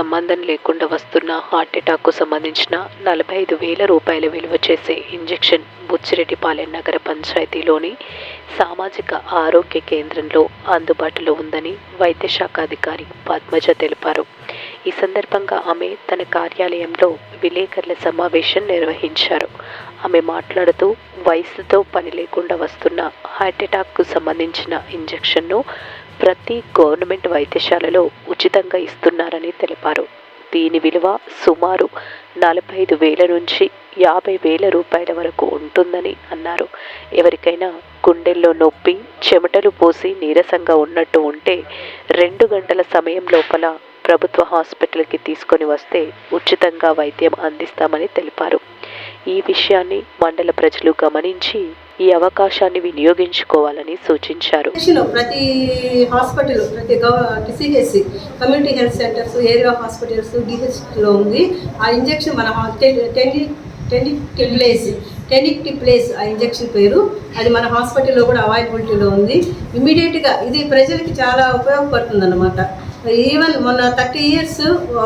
సంబంధం లేకుండా హార్ట్ అటాక్కు సంబంధించిన నలభై ఐదు వేల రూపాయల విలువ చేసే ఇంజెక్షన్ బుచ్చిరెడ్డిపాలెం నగర పంచాయతీలోని సామాజిక ఆరోగ్య కేంద్రంలో అందుబాటులో ఉందని వైద్యశాఖ అధికారి పద్మజ తెలిపారు. ఈ సందర్భంగా ఆమె తన కార్యాలయంలో విలేకరుల సమావేశం నిర్వహించారు. ఆమె మాట్లాడుతూ వయసుతో పని లేకుండా వస్తున్న హార్ట్ అటాక్కు సంబంధించిన ఇంజెక్షన్ను ప్రతి గవర్నమెంట్ వైద్యశాలలో ఉచితంగా ఇస్తున్నారని తెలిపారు. దీని విలువ సుమారు నలభై ఐదు వేల నుంచి యాభై వేల రూపాయల వరకు ఉంటుందని అన్నారు. ఎవరికైనా గుండెల్లో నొప్పి చెమటలు పోసి నీరసంగా ఉన్నట్టు ఉంటే రెండు గంటల సమయం లోపల ప్రభుత్వ హాస్పిటల్కి తీసుకొని వస్తే ఉచితంగా వైద్యం అందిస్తామని తెలిపారు. ఈ విషయాన్ని మండల ప్రజలు గమనించి ఈ అవకాశాన్ని వినియోగించుకోవాలని సూచించారు. ప్రతి హాస్పిటల్ ప్రతి CHC community health centres area hospitals డిహెచ్లో ఉంది. ఆ ఇంజెక్షన్ మన టెని టెనిక్ ప్లేస్ టెనిక్ ప్లేస్ ఆ ఇంజెక్షన్ పేరు. అది మన హాస్పిటల్లో కూడా అవైలబిలిటీలో ఉంది. ఇమీడియట్గా ఇది ప్రజలకి చాలా ఉపయోగపడుతుంది అన్నమాట ఈవెన్ మొన్న థర్టీ ఇయర్స్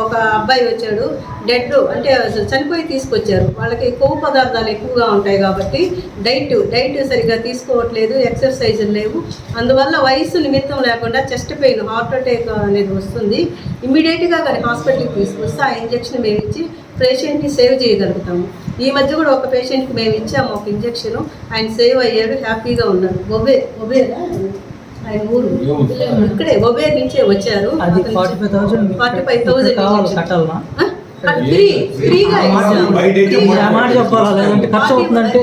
ఒక అబ్బాయి వచ్చాడు డెడ్ అంటే చనిపోయి తీసుకొచ్చారు. వాళ్ళకి కొవ్వు పదార్థాలు ఎక్కువగా ఉంటాయి కాబట్టి డైట్ డైట్ సరిగ్గా తీసుకోవట్లేదు ఎక్సర్సైజ్ లేవు. అందువల్ల వయసు నిమిత్తం లేకుండా చెస్ట్ పెయిన్ హార్ట్ అటాక్ అనేది వస్తుంది. ఇమ్మీడియట్గా కానీ హాస్పిటల్కి తీసుకొస్తే ఆ ఇంజెక్షన్ మేము ఇచ్చి పేషెంట్ని సేవ్ చేయగలుగుతాము. ఈ మధ్య కూడా ఒక పేషెంట్కి మేము ఇచ్చాము ఒక ఇంజెక్షన్ ఆయన సేవ్ అయ్యాడు హ్యాపీగా ఉన్నాడు. ఒబే ఒబేనా ఆయన ఊరు. ఇక్కడే ఒబే నుంచే వచ్చారు. అది forty five thousand forty five thousand కావాలి కట్టాలనా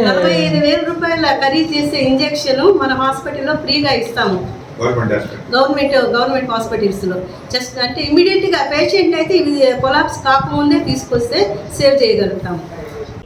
నలభై ఐదు వేల రూపాయల ఖరీదు చేసే ఇంజెక్షన్ మన హాస్పిటల్లో ఫ్రీగా ఇస్తాము. గవర్నమెంట్ గవర్నమెంట్ గవర్నమెంట్ హాస్పిటల్స్లో జస్ట్ అంటే ఇమీడియట్గా పేషెంట్ అయితే ఇది కొలాప్స్ కాకముందే తీసుకొస్తే సేవ్ చేయగలుగుతాము